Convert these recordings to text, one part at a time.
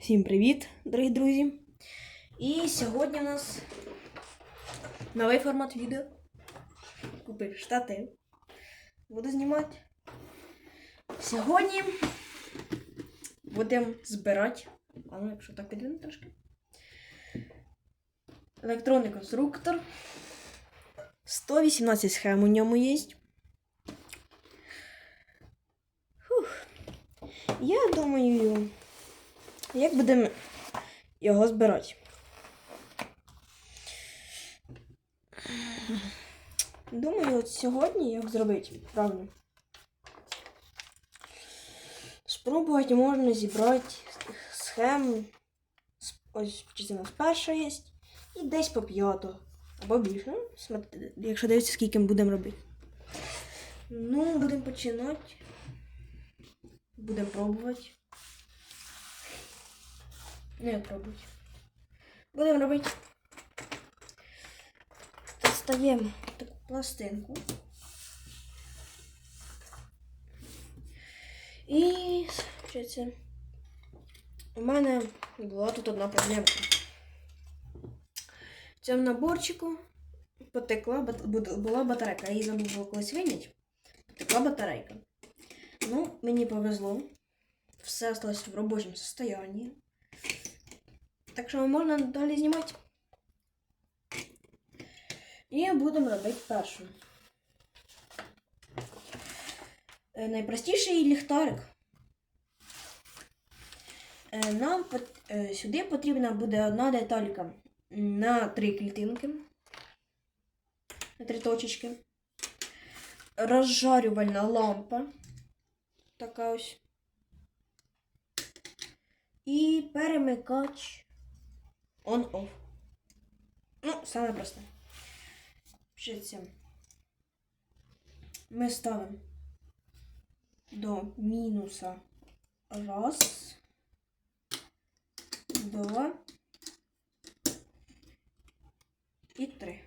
Всім привіт, дорогі друзі! І сьогодні у нас новий формат відео. Купив штатив. Буду знімати. Сьогодні будемо збирати. А ну, якщо так підвину трошки. Електронний конструктор. 118 схем у ньому є. Фух. Я думаю. Як будемо його збирати? Думаю, от сьогодні як зробити правильно. Спробувати можна зібрати схем. Ось частина з перша є. І десь по п'яту. Або більше. Ну, якщо дивитися, скільки ми будемо робити. Ну, будемо починати. Будемо пробувати. Не пробуй. Будемо робити. Достаємо таку пластинку. І що це? У мене була тут одна проблемка. В цьому наборчику потекла була батарейка. Я її забув було колись виняти. Потекла батарейка. Ну, мені повезло. Все осталось в робочому состоянии. Так що можна далі знімати. І будемо робити першу. Е, Найпростіший ліхтарик. Е, Нам е, сюди потрібна буде одна деталька на три клітинки. На три точечки. Розжарювальна лампа. Така ось. І перемикач on-off. Ну, саме просте. Вчиться. Ми ставимо до мінуса раз, два і три.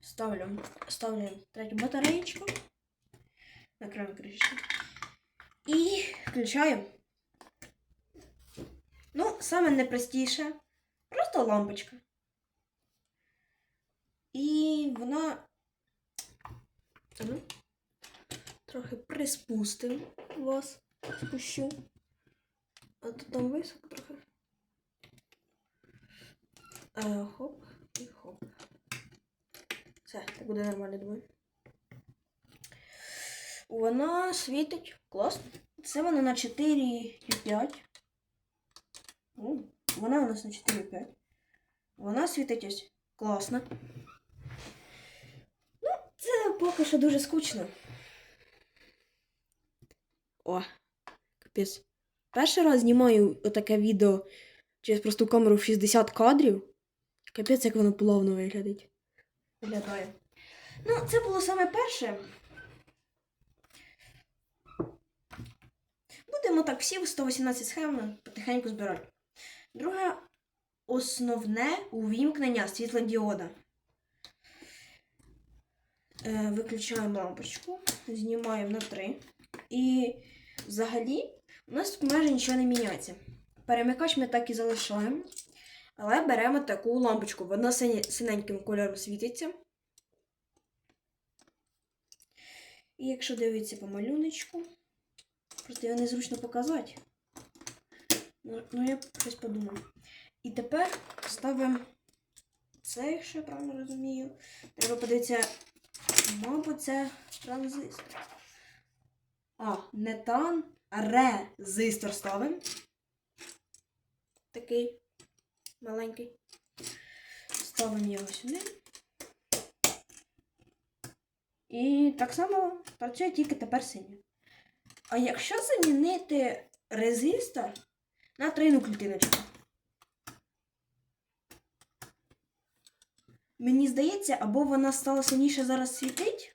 Ставлю, ставлю третю батареєчку. Накриваємо кришечку. І включаємо. Саме непростіше. Просто лампочка. І вона. Трохи приспустим вас. Спущу. А то там високо трохи. Е, хоп і хоп. Все, так буде нормально, думаю. Вона світить класно. Це вона на 4,5. О, Вона у нас на 4,5. Вона світить ось класно. Ну, це поки що дуже скучно. О, капець. Перший раз знімаю отаке відео через просту камеру в 60 кадрів. Капець, як воно плавно виглядить. Виглядає. Ну, це було саме перше. Будемо так всі 118 схем потихеньку збирати. Друге основне увімкнення світлодіода. Е, виключаємо лампочку, знімаємо на 3. І взагалі у нас тут майже нічого не міняється. Перемикач ми так і залишаємо. Але беремо таку лампочку. Вона синеньким кольором світиться. І якщо дивитися по малюночку, просто його незручно показати. Ну, ну я щось подумав. І тепер ставимо це, якщо я правильно розумію. Треба подивитися, мабуть, це транзистор. А, не тан, а резистор ставимо. Такий маленький. Ставимо його сюди. І так само працює тільки тепер синій. А якщо замінити резистор на тройну клітиночку. Мені здається, або вона стала сильніше зараз світить.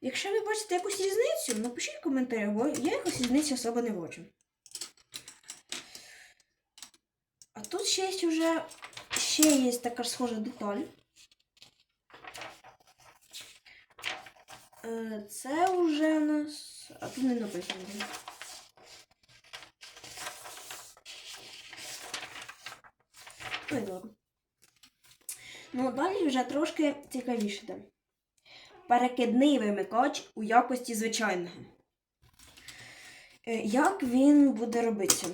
Якщо ви бачите якусь різницю, напишіть в коментарях, бо я якось різниці особо не бачу. А тут ще є вже ще є така схожа деталь. Це вже у нас. А тут не написано. Ой. Ну, далі вже трошки цікавіше. йде. Перекидний вимикач у якості звичайного. Е, Як він буде робитися?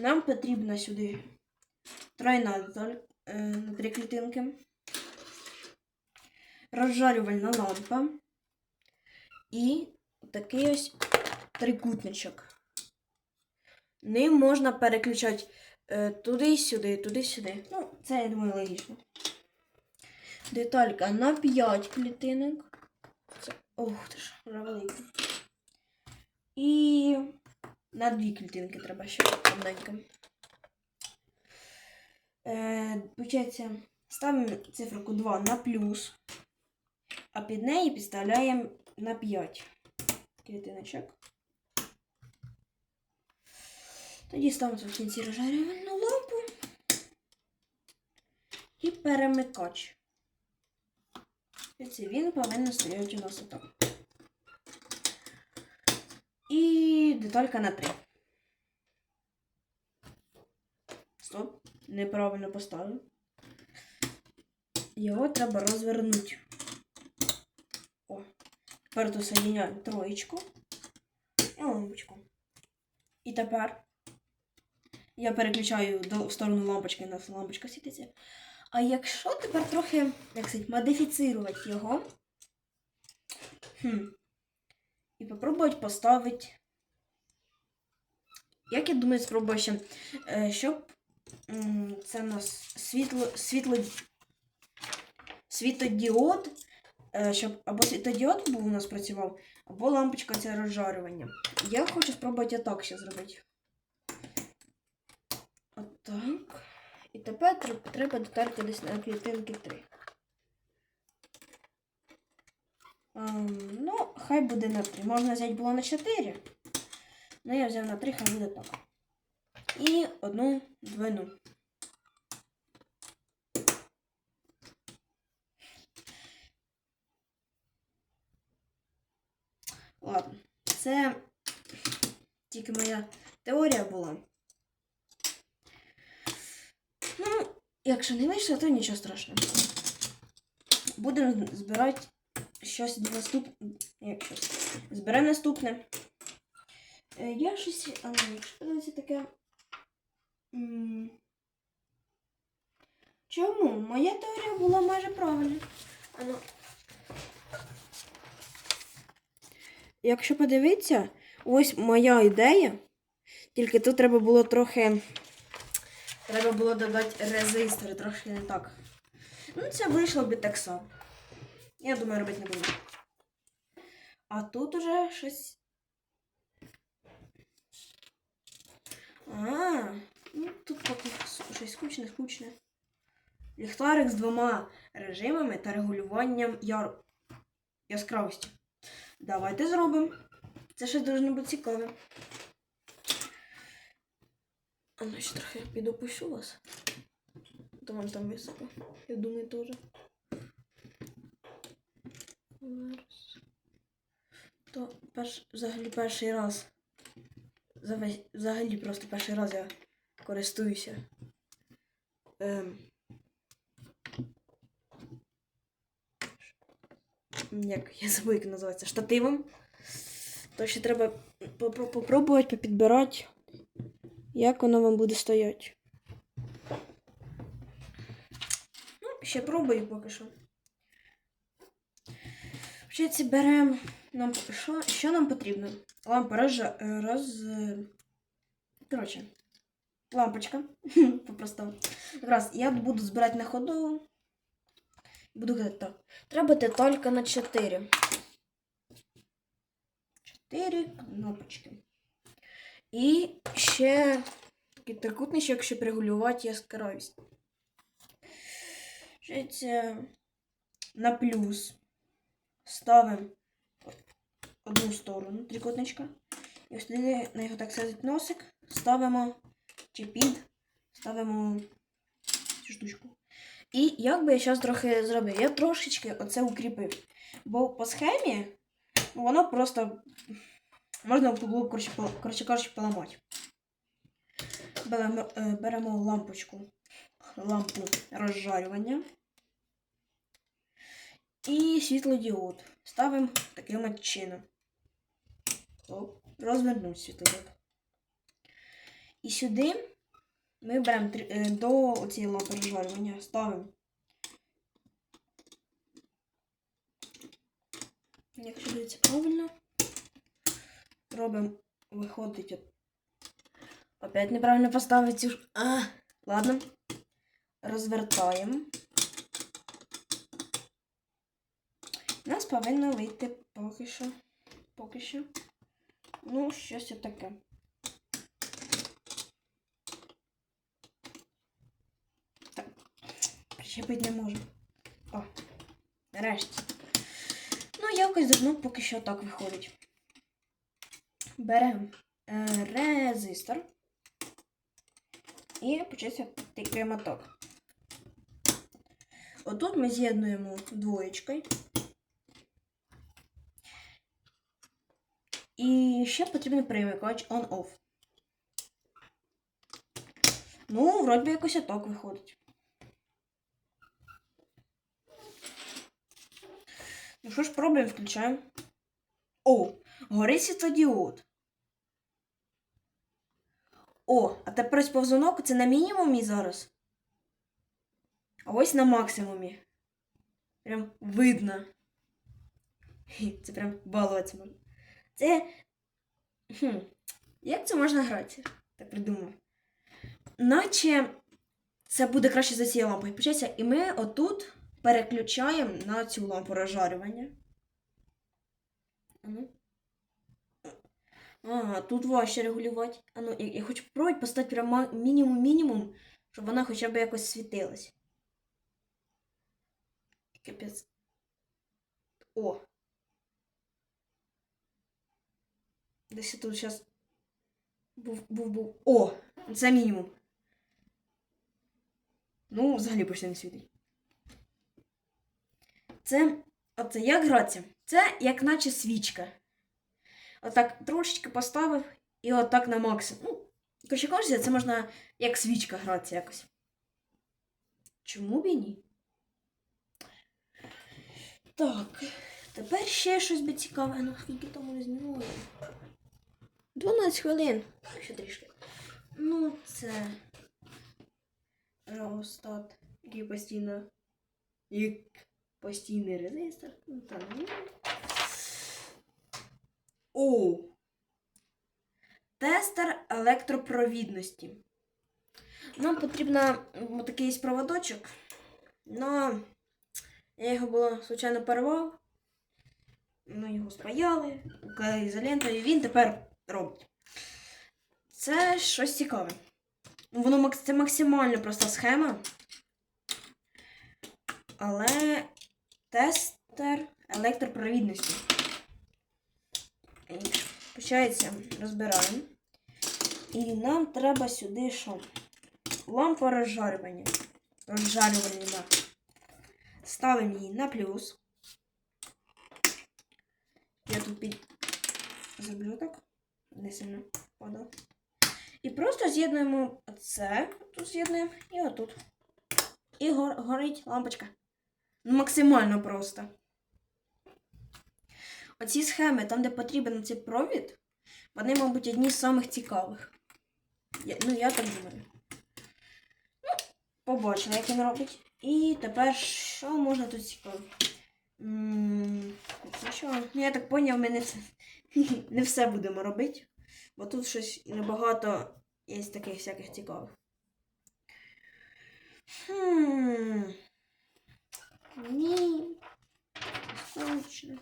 Нам потрібна сюди тройна е, на три клітинки, розжарювальна лампа і такий ось трикутничок. Ним можна переключати е, туди-сюди, туди-сюди. Ну, це, я думаю, логічно. Деталька на 5 клітинок. Це, ох ти ж, вже. І на дві клітинки треба ще одненько. Е, Получається, ставимо циферку 2 на плюс, а під неї підставляємо на 5 клітиночок. Тоді ставимо в кінці розжарювальну лампу і перемикач. І це він повинен стояти у нас отак. І деталька на 3. Стоп, неправильно поставив. Його треба розвернути. О, тепер тут соєдиняємо троєчку і лампочку. І тепер я переключаю до, в сторону лампочки, у нас лампочка світиться. А якщо тепер трохи, як сказати, модифіцирувати його, хм, і попробувати поставити. Як я думаю, спробую ще, е, щоб це у нас світло, світло, світодіод, щоб або світодіод був у нас працював, або лампочка це розжарювання. Я хочу спробувати отак ще зробити. Отак. І тепер треба детальки десь на клітинки 3. Ем, ну, хай буде на 3. Можна взяти було на 4. Ну, я взяв на 3, хай буде так. І одну двойну. Ладно, це тільки моя теорія була. Ну, якщо не вийшло, то нічого страшного. Будемо збирати щось щось. Зберемо наступне. Е, Я щось. А, ну, якщо подивитися таке. Чому? Моя теорія була майже правильна. А ну. Якщо подивитися, ось моя ідея. Тільки тут треба було трохи. Треба було додати резистори, трошки не так. Ну, це вийшло би так само. Я думаю, робити не буду. А тут уже щось. А, ну тут поки щось скучне, скучне. Ліхтарик з двома режимами та регулюванням яр... яскравості. Давайте зробимо. Це ще дуже бути цікаве. А ну ще трохи підопущу вас. То вам там високо. Я думаю, теж. То перш, взагалі перший раз. Взагалі просто перший раз я користуюся. Ем, як я забув, як називається, штативом. То ще треба попробувати попідбирати, як воно вам буде стояти. Ну, ще пробую поки що. Вчиться беремо. Нам що, що нам потрібно? Лампа роз, роз... Коротше, лампочка. Попросту. Якраз я буду збирати на ходу. Буду казати так. Треба деталька на 4. 4 кнопочки. І ще такий трикутничок, щоб регулювати яскравість. Вчиться на плюс. Ставимо одну сторону трикутничка. І ось на його так сказати носик ставимо чи під, ставимо цю штучку. І як би я зараз трохи зробив? Я трошечки оце укріпив. Бо по схемі воно просто можна було, коротше, коротше поламати. Беремо, е, беремо лампочку, лампу розжарювання. І світлодіод. Ставимо таким от чином. О, розвернув світлодіод. І сюди ми беремо е, до цієї лампи розжарювання, ставимо. Якщо дивиться правильно, робимо, виходить. Опять неправильно ж. А, ладно. Розвертаємо. У нас повинно вийти поки що. Поки що. Ну, щось таке. Причепити не можу. О, нарешті. Ну, якось давно поки що так виходить. Беремо е, резистор. І почався такий моток. Отут ми з'єднуємо двоєчкою. І ще потрібен перемикач on-off. Ну, вроді якось отак виходить. Ну що ж, пробуємо, включаємо. О, горить світлодіод. О, а тепер ось повзунок це на мінімумі зараз. А ось на максимумі. Прям видно. Це прям балуватися можна. Це. Хм. Як це можна грати? Так придумав. Наче це буде краще за цією лампою. Почається, і ми отут переключаємо на цю лампу розжарювання. А ну. А, тут важче регулювати. А ну, я, я хочу спробувати поставити прямо мінімум-мінімум, щоб вона хоча б якось світилась. Капець. О. Десь тут зараз. Був, був, був. О! Це мінімум. Ну, взагалі почти не світить. Це. Оце як гратися? Це як наче свічка. Отак трошечки поставив і отак на максимум. Ну, коротше кажучи, це можна як свічка гратися якось. Чому б і ні? Так, тепер ще щось би цікаве. Ну, скільки тому не знімаю. 12 хвилин. Ще трішки. Ну, це. Реостат, який постійно. Як постійний резистор. Ну, там. ну. О! Тестер електропровідності. Нам потрібно м, такий проводочок. Но я його було, звичайно, порвав. Ми його спаяли, клеїли ізолентою, і він тепер робить. Це щось цікаве. Воно це максимально проста схема. Але тестер електропровідності. І, Получається, розбираємо. І нам треба сюди що? Лампа розжарювання. Розжарювання. Ставимо її на плюс. Я тут під... зроблю так. Не сильно падало. І просто з'єднуємо це. Тут з'єднуємо і отут. І горить лампочка. Максимально просто. Оці схеми, там, де потрібен цей провід, вони, мабуть, одні з самих цікавих. Я, ну, я так думаю. Ну, побачили, як він робить. І тепер що можна тут цікаво? Ну, я так поняв, ми не все, не все будемо робити. Бо тут щось небагато є таких всяких цікавих. Хм. Ні. Скучно.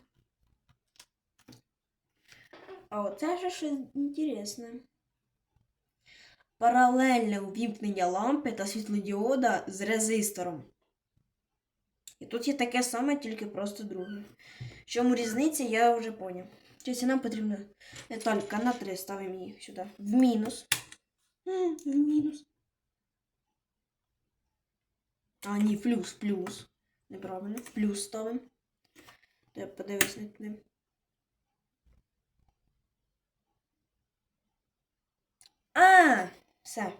А оце вже щось інтересне. Паралельне увімкнення лампи та світлодіода з резистором. І тут є таке саме, тільки просто друге. В чому різниця, я вже поняв. Тобто нам потрібна деталька на 3 ставимо її сюди. В мінус. В мінус. А, ні, плюс, плюс. Неправильно. Плюс ставимо. Я подивись над ним. А, все.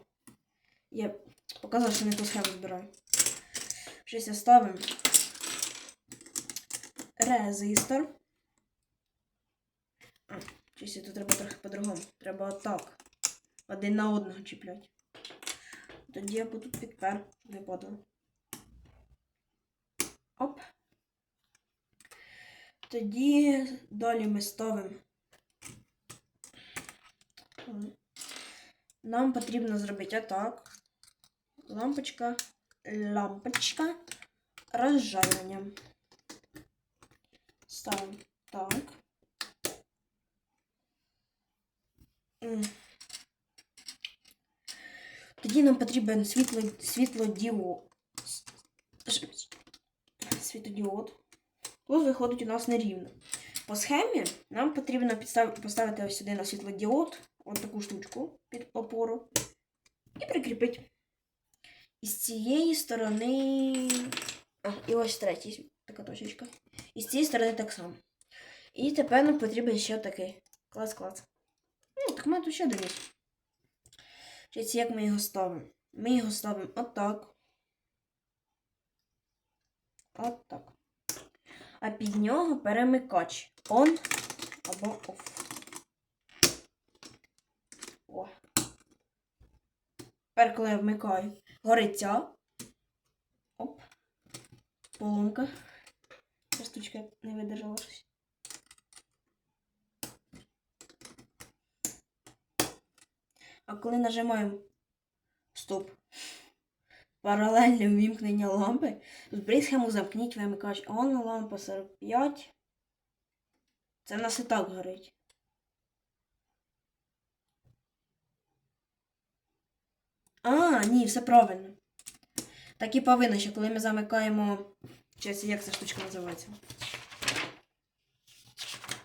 Я показав, що не ту схему збираю. Щось ставимо. Резистор. А, щось тут треба трохи по-другому. Треба отак. Один на одного чіплять. Тоді я буду підпер, падало. Оп. Тоді далі ми ставимо. Нам потрібно зробити отак. Лампочка, лампочка розжарювання. Ставимо так. Тоді нам потрібен світло, світлодіод. Світлодіод. Тут виходить у нас нерівно. По схемі нам потрібно поставити ось сюди на світлодіод, от таку штучку під опору, і прикріпити. І з цієї сторони. А, і ось третій, така точечка. І з цієї сторони так само. І тепер нам потрібен ще такий. Клас-клас. Ну, так мене тут ще є. Як ми його ставимо? Ми його ставимо отак. Отак. А під нього перемикач. On або off. О. Тепер, коли я вмикаю, горить. Оп. Поломка. Ця штучка не видержала щось. А коли нажимаємо стоп. Паралельне ввімкнення лампи. Зберіть схему замкніть вимикач. Он лампа 45. Це в нас і так горить. А, ні, все правильно. Так і повинно, що коли ми замикаємо. Честь, як ця штучка називається?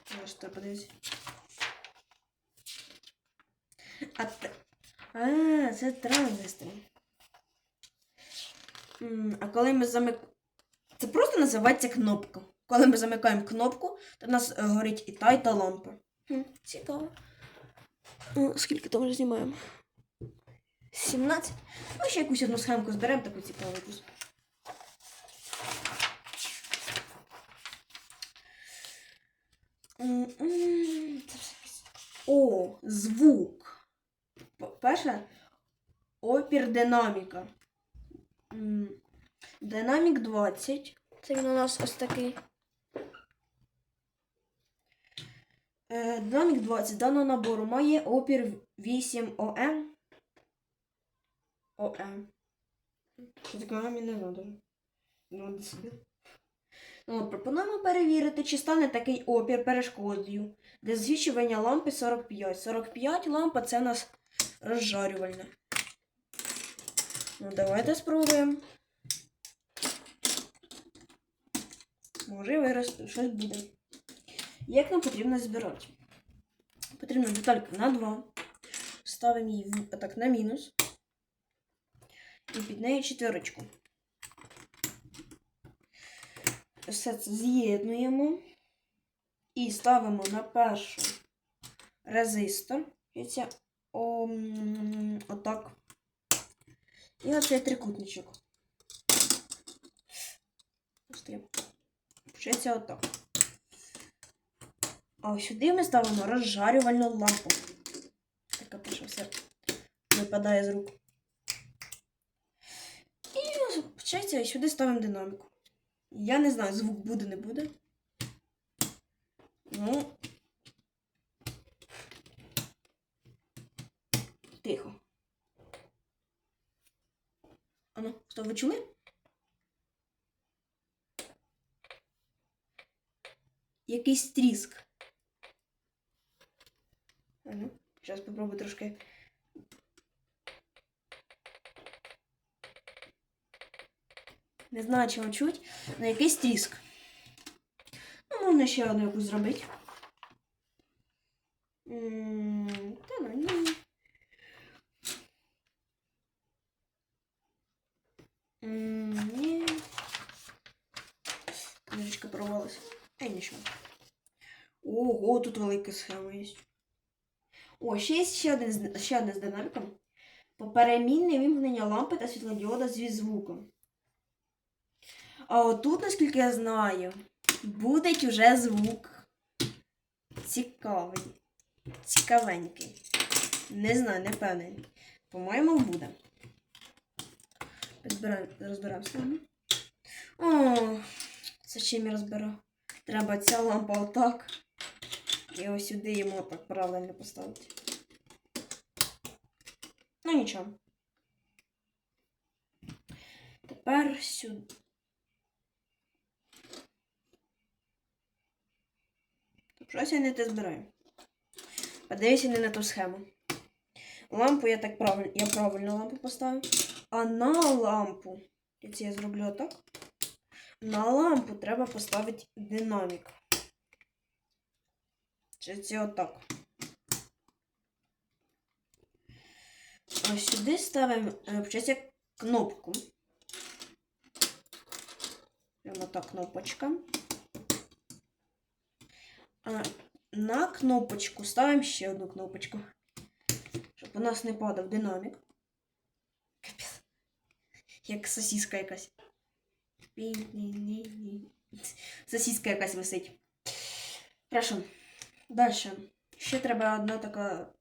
Треба подивитися. А, а, це транзистор. А коли ми замик... Це просто називається кнопка. Коли ми замикаємо кнопку, то в нас е, горить і та, і та лампа. Цікаво. Скільки там вже знімаємо? 17. Ну, ще якусь одну схемку зберемо, таку цікаву якусь. О, звук. Перше, опір динаміка. Динамік 20. Це він у нас ось такий. Е, Динамік 20 даного набору має опір 8 ОМ. ОМ. Що таке не даже. Ну. Ну, от, пропонуємо перевірити, чи стане такий опір перешкодою для згічування лампи 45. 45 лампа це у нас розжарювальна. Ну, давайте спробуємо. Може вирости, щось буде. Як нам потрібно збирати? Потрібно детальку на 2. Ставимо її так на мінус. І під нею четверочку. Все це з'єднуємо. І ставимо на першу резистор. Отак. І оцей трикутничок. Получається отак. А ось сюди ми ставимо розжарювальну лампу. Така що все випадає з рук. І виходить, сюди ставимо динаміку. Я не знаю, звук буде, не буде. Ну. Що ви чули? Якийсь тріск. Ану, зараз попробую трошки. Не знаю, вам чуть, але якийсь тріск. Ну, можна ще одну якусь зробити. М, Та ну, ні. М, Ні. Книжечка порвалася. Ей, нічого. Велика схема є. О, ще є ще один, з- ще одне з динаміком. Поперемінне вимкнення лампи та світлодіода зі звуком. А отут, наскільки я знаю, буде уже звук. Цікавий. Цікавенький. Не знаю, не впевнений. По-моєму, буде. Розбираємо, розберемося. О, це чим я розбирав? Треба ця лампа отак. І ось сюди йому так правильно поставити. Ну нічого. Тепер сюди. Щось я не те збираю. Подивися не на ту схему. Лампу я так правильно, я правильно лампу поставив. А на лампу, це я зроблю отак. На лампу треба поставити динамік. Це отак. Ось сюди ставимо е, кнопку. Прямо так кнопочка. А на кнопочку ставимо ще одну кнопочку. Щоб у нас не падав динамік. Капець. Як сосіска якась. Сосіска якась висить. Хорошо. Дальше. Ще треба одна така.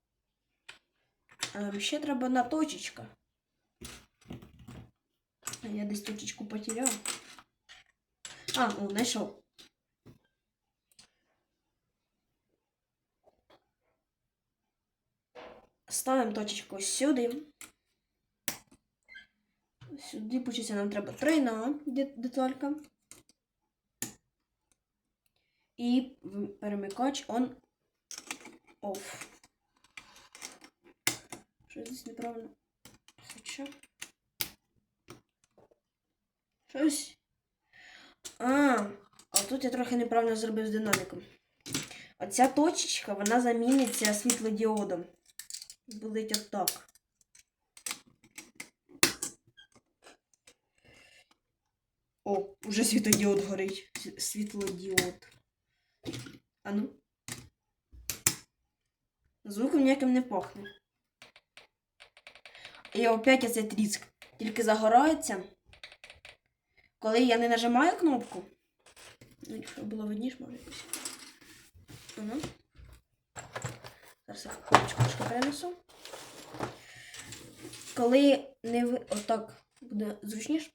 Ем, ще треба одна точечка. Я десь точечку потеряв. А, о, знайшов. Ставимо точечку сюди. Сюди, получиться, нам треба тройна де- деталька. І перемикач on off. Що здесь неправильно? Хоча. Щось. А, а тут я трохи неправильно зробив з динаміком. Оця точечка, вона заміниться світлодіодом. Будуть отак. О, уже світлодіод горить. Світлодіод. А ну. Звуком ніяким не пахне. І опять оцей тріск. Тільки загорається. Коли я не нажимаю кнопку. Ну, якщо було видніше, може якось. А ну. Зараз я кнопочку перенесу. Коли не ви... Отак буде зручніше.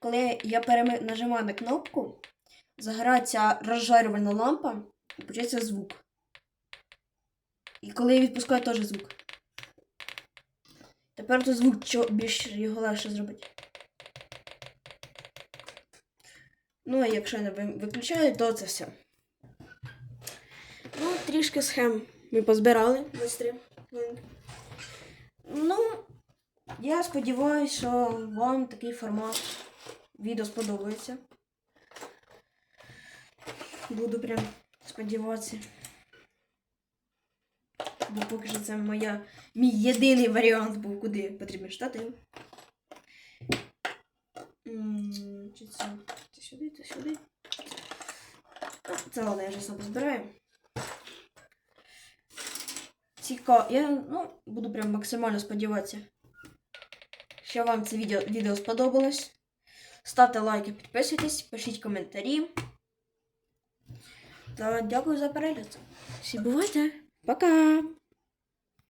Коли я переми... нажимаю на кнопку, загорається розжарювальна лампа і почується звук. І коли я відпускаю, теж звук. Тепер тут звук більш його легше зробити. Ну, а якщо я не виключаю, то це все. Ну, трішки схем ми позбирали быстрі. Ну, я сподіваюся, що вам такий формат відео сподобається. Буду прям сподіватися. Бо поки що це моя, мій єдиний варіант був, куди потрібен штатив. Чи це, це сюди, це сюди. Це ладно, я вже сам збираю. Цікаво. Я ну, буду прям максимально сподіватися, що вам це відео, відео сподобалось. Ставте лайки, підписуйтесь, пишіть коментарі. Та дякую за перегляд. Всі бувайте. Пока!